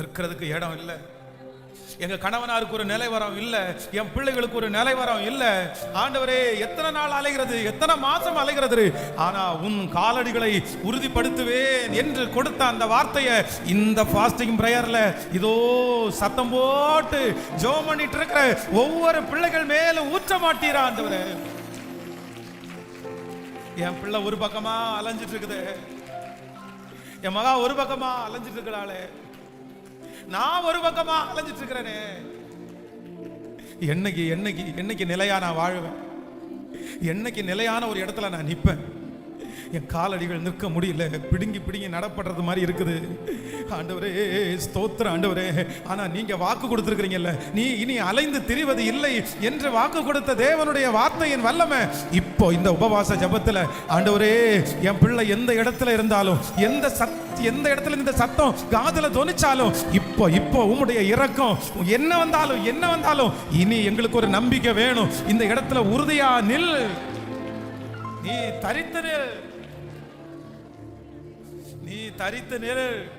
நிற்கிறதுக்கு இடம் இல்லை. எங்க கணவனாருக்கு ஒரு நிலைவரம் இல்ல. என் பிள்ளைகளுக்கு ஒரு நிலைவரம் இல்ல. ஆண்டவரே எத்தனை நாள் அலைகிறது? எத்தனை மாசம் அலைகிறது? ஆனா உன் காலடிகளை உறுதிப்படுத்துவேன் என்று கொடுத்த அந்த வார்த்தையை இந்த ஃபாஸ்டிங் பிரேயர்ல இதோ சத்தம் போட்டு ஜோம் பண்ணிட்டு இருக்கிற ஒவ்வொரு பிள்ளைகள் மேல ஊற்ற மாட்டீரா ஆண்டவரே? என் பிள்ளை ஒரு பக்கமா அலைஞ்சிட்டு இருக்குது. என் மகா ஒரு பக்கமா அலைஞ்சிட்டு இருக்கிறாளே. நான் ஒரு பக்கமா அலைஞ்சிட்டு இருக்கிறேனே என்னைக்கு என்னைக்கு என்னைக்கு நிலையா நான் வாழுவேன்? என்னைக்கு நிலையான ஒரு இடத்துல நான் நிற்பேன் என் காலடிகள் நிற்க முடியல. பிடுங்கி பிடுங்கி நடப்படுறது மாதிரி இருக்குது. ஆண்டவரே ஸ்தோத்திர ஆண்டவரே. ஆனா நீங்க வாக்கு கொடுத்துருக்குறீங்கல்ல. நீ இனி அலைந்து திரிவது இல்லை என்று வாக்கு கொடுத்த தேவனுடைய வார்த்தையின் வல்லமை. இப்போ இந்த உபவாச ஜபத்தில் ஆண்டவரே என் பிள்ளை எந்த இடத்துல இருந்தாலும் எந்த சத் எந்த இடத்துல இந்த சத்தம் காதுல துணிச்சாலும் இப்போ இப்போ உம்முடைய இறக்கம் என்ன வந்தாலும் என்ன வந்தாலும் இனி எங்களுக்கு ஒரு நம்பிக்கை வேணும். இந்த இடத்துல உறுதியா நில். நீ தரித்து நில். நீ தரித்து நில்.